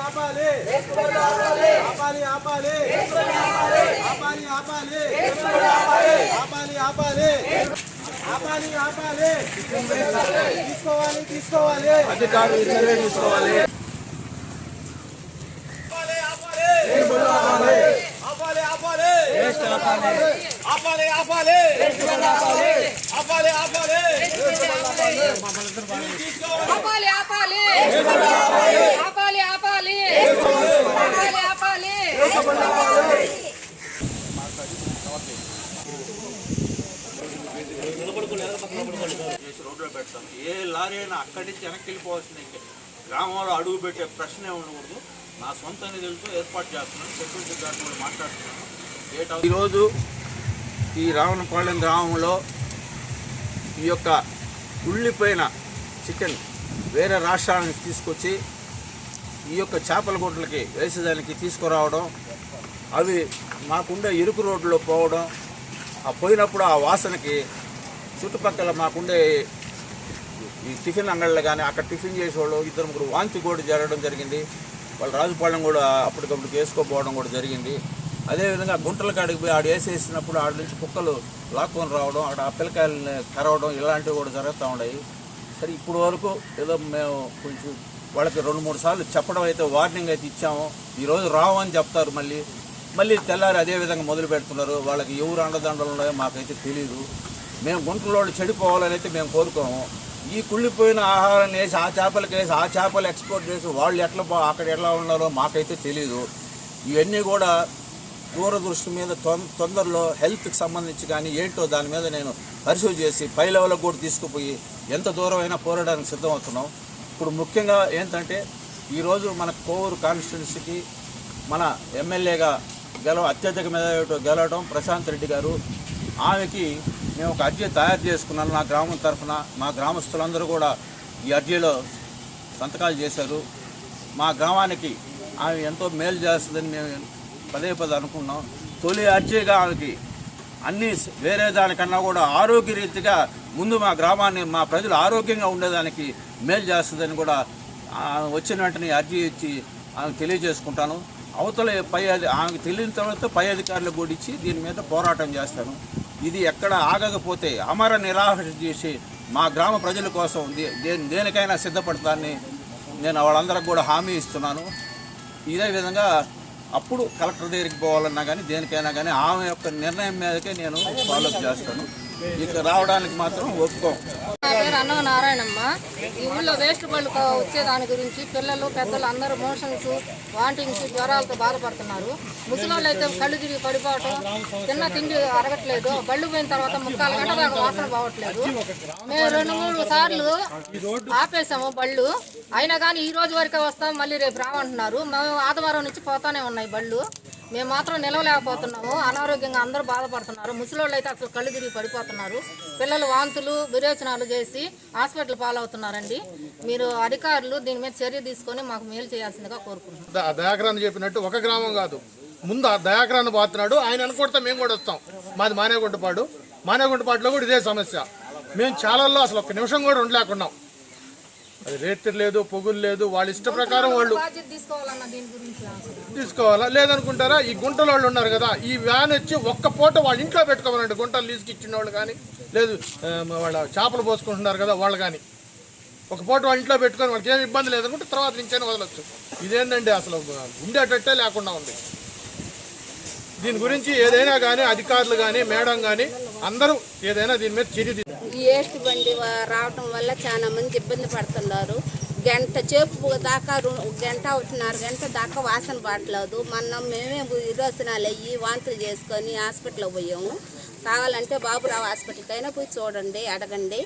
ఆపాలి ఆపాలి ఆపాలి ఆపాలి ఆపాలి ఆపాలి ఆపాలి ఆపాలి తీసుకోవాలి తీసుకోవాలి అధికారులు చర్య తీసుకోవాలి ఆపాలి ఆపాలి ఆపాలి. ఆపాలి ఆపాలి. ఆపాలి ఆపాలి. ఆపాలి ఆపాలి. ఆపాలి ఆపాలి. రోడ్లో పెడతాం ఏ లారీ అయినా అక్కడి నుంచి వెనక్కి వెళ్ళిపోవాల్సిన గ్రామంలో అడుగు పెట్టే ప్రశ్నే ఉండకూడదు. నా సొంత నిధులతో ఏర్పాటు చేస్తున్నాను. సెక్యూరిటీ గార్డు కూడా మాట్లాడుతున్నాను. ఈరోజు ఈ రావణపాలెం గ్రామంలో ఈ యొక్క ఉల్లిపోయిన చికెన్ వేరే రాష్ట్రాల నుంచి తీసుకొచ్చి ఈ యొక్క చేపల గుడ్లకి వేసేదానికి తీసుకురావడం అవి మాకుండే ఇరుకు రోడ్లో పోవడం ఆ పోయినప్పుడు ఆ వాసనకి చుట్టుపక్కల మాకుండే ఈ టిఫిన్ అంగళ్ళు కానీ అక్కడ టిఫిన్ చేసేవాళ్ళు ఇద్దరు ముగ్గురు వాంతి కూడా జరగడం జరిగింది. వాళ్ళు రాజుపాలెం కూడా అప్పటికప్పుడు చేసుకోపోవడం కూడా జరిగింది. అదేవిధంగా గుంటల కాడికి పోయి ఆడ వేసేసినప్పుడు ఆడ నుంచి కుక్కలు లాక్కొని రావడం ఆడ ఆ పిల్లకాయలని కరవడం ఇలాంటివి కూడా జరుగుతూ ఉన్నాయి. సరే ఇప్పుడు వరకు ఏదో మేము కొంచెం వాళ్ళకి రెండు మూడు సార్లు చెప్పడం అయితే వార్నింగ్ అయితే ఇచ్చాము. ఈరోజు రావు అని చెప్తారు మళ్ళీ. మళ్ళీ తెల్లారి అదే విధంగా మొదలు పెడుతున్నారు. వాళ్ళకి ఎవరు అండదండలు ఉన్నాయో మాకైతే తెలియదు మేము గుంటలో చెడిపోవాలని అయితే మేము కోరుకోము. ఈ కుళ్ళిపోయిన ఆహారాన్ని వేసి ఆ చేపలకి వేసి ఆ చేపలు ఎక్స్పోర్ట్ చేసి వాళ్ళు ఎట్లా అక్కడ ఎట్లా ఉన్నారో మాకైతే తెలియదు ఇవన్నీ కూడా దూరదృష్టి మీద తొందరలో హెల్త్కి సంబంధించి కానీ ఏంటో దాని మీద నేను పరిశోధన చేసి పై లెవెల్కి కూడా తీసుకుపోయి ఎంత దూరం అయినా పోరాడడానికి సిద్ధమవుతున్నాం. ఇప్పుడు ముఖ్యంగా ఏంటంటే ఈరోజు మన కోవూరు కాన్స్టిట్యున్సీకి మన ఎమ్మెల్యేగా గెలవ అత్యధిక మీద గెలవడం ప్రశాంత్ రెడ్డి గారు. ఆమెకి మేము ఒక అర్జీ తయారు చేసుకున్నాను నా గ్రామం తరఫున. మా గ్రామస్తులందరూ కూడా ఈ అర్జీలో సంతకాలు చేశారు. మా గ్రామానికి ఆమె ఎంతో మేలు చేస్తుందని మేము పదే పదే అనుకున్నాం. తొలి అర్జీగా ఆమెకి అన్ని వేరే దానికన్నా కూడా ఆరోగ్య రీతిగా ముందు మా గ్రామాన్ని మా ప్రజలు ఆరోగ్యంగా ఉండేదానికి మేలు చేస్తుందని కూడా వచ్చిన వెంటనే అర్జీ ఇచ్చి ఆమెకు తెలియజేసుకుంటాను. అవతల పై అధి ఆమెకు తెలియని తర్వాత పై అధికారులకు కూడా ఇచ్చి దీని మీద పోరాటం చేస్తాను. ఇది ఎక్కడ ఆగకపోతే అమర నిరాహార చేసి మా గ్రామ ప్రజల కోసం దే- దేనికైనా సిద్ధపడతాన్ని నేను వాళ్ళందరికి కూడా హామీ ఇస్తున్నాను. ఇదే విధంగా అప్పుడు కలెక్టర్ దగ్గరికి పోవాలన్నా కానీ దేనికైనా కానీ ఆమె యొక్క నిర్ణయం మీదకే నేను ఫాలో చేస్తాను. ఇక రావడానికి మాత్రం ఒప్పుకోం. నా పేరు అన్న నారాయణమ్మ ఈ ఊళ్ళో వేస్ట్ బళ్ళు వచ్చే దాని గురించి పిల్లలు పెద్దలు అందరూ మోషన్స్ వాంటింగ్స్ జ్వరాలతో బాధపడుతున్నారు. ముసలోళ్ళు అయితే కళ్ళు తిరిగి పడిపోవటం తిన్న తిండి అరగట్లేదు. బళ్ళు పోయిన తర్వాత ముక్కాలు గంట దాకా వాసన పోవట్లేదు. మేము రెండు మూడు సార్లు ఆపేసాము బళ్ళు. అయినా కానీ ఈ రోజు వరకే వస్తాం మళ్ళీ రేపు రామంటున్నారు మేము ఆదివారం నుంచి పోతానే ఉన్నాయి బళ్ళు. మేము మాత్రం నిలవలేకపోతున్నాము. అనారోగ్యంగా అందరూ బాధపడుతున్నారు. ముసలోళ్ళు అయితే అసలు కళ్ళు తిరిగి పడిపోతున్నారు. పిల్లలు వాంతులు విరేచనాలు చేసి హాస్పిటల్ పాలవుతున్నారండి. మీరు అధికారులు దీని మీద చర్య తీసుకొని మాకు మేలు చేయాల్సిందిగా కోరుకుంటున్నాం. ద- దయాకరాన్ని చెప్పినట్టు ఒక గ్రామం కాదు. ముందు ఆ దయాకరాన్ని పోతున్నాడు. ఆయన అనుకుంటే మేము కూడా వస్తాం. మాది మానేగుంటపాడు. మానేగుంటపాడులో కూడా ఇదే సమస్య. మేము చాలాల్లో అసలు ఒక్క నిమిషం కూడా ఉండలేకున్నాం. అది రేట్లు లేదు పొగులు లేదు వాళ్ళ ఇష్ట ప్రకారం వాళ్ళు. తీసుకోవాలా? లేదనుకుంటారా? ఈ గుంటల వాళ్ళు ఉన్నారు కదా ఈ వ్యాన్ వచ్చి ఒక్క పూట వాళ్ళ ఇంట్లో పెట్టుకోమనండి. గుంటలు లీజుకి ఇచ్చిన వాళ్ళు కానీ లేదు వాళ్ళ చేపలు పోసుకుంటున్నారు కదా వాళ్ళు కానీ. ఒక పూట వాళ్ళ ఇంట్లో పెట్టుకొని వాళ్ళకి ఏమి ఇబ్బంది లేదనుకుంటే తర్వాత నుంచైనా వదలొచ్చు. ఇదేంటండి అసలు ఉండేటట్టే లేకుండా ఉంది. దీని గురించి ఏదైనా కానీ అధికారులు కానీ మేడం కానీ అందరూ ఏదైనా దీని మీద చర్య ఈ ఏసు బండి రావటం వల్ల చాలా మంది ఇబ్బంది పడుతున్నారు. గంట చేపు దాకా గంట అవుతున్నారు. గంట దాకా వాసన పడలేదు మనం మేమే విరోచనాలు అయ్యి వాంతులు చేసుకొని హాస్పిటల్కి పోయాము. కావాలంటే బాబురావు హాస్పిటల్కి అయినా పోయి చూడండి అడగండి.